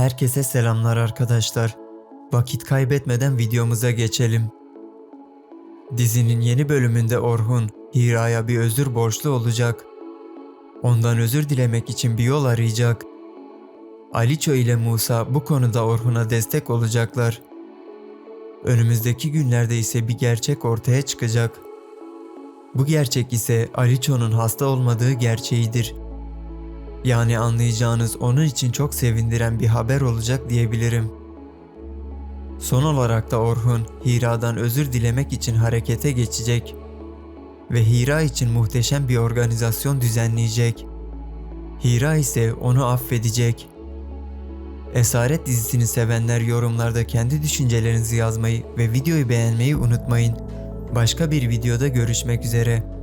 Herkese selamlar arkadaşlar. Vakit kaybetmeden videomuza geçelim. Dizinin yeni bölümünde Orhun, Hira'ya bir özür borçlu olacak. Ondan özür dilemek için bir yol arayacak. Aliço ile Musa bu konuda Orhun'a destek olacaklar. Önümüzdeki günlerde ise bir gerçek ortaya çıkacak. Bu gerçek ise Aliço'nun hasta olmadığı gerçeğidir. Yani anlayacağınız onun için çok sevindiren bir haber olacak diyebilirim. Son olarak da Orhun, Hira'dan özür dilemek için harekete geçecek ve Hira için muhteşem bir organizasyon düzenleyecek. Hira ise onu affedecek. Esaret dizisini sevenler yorumlarda kendi düşüncelerinizi yazmayı ve videoyu beğenmeyi unutmayın. Başka bir videoda görüşmek üzere.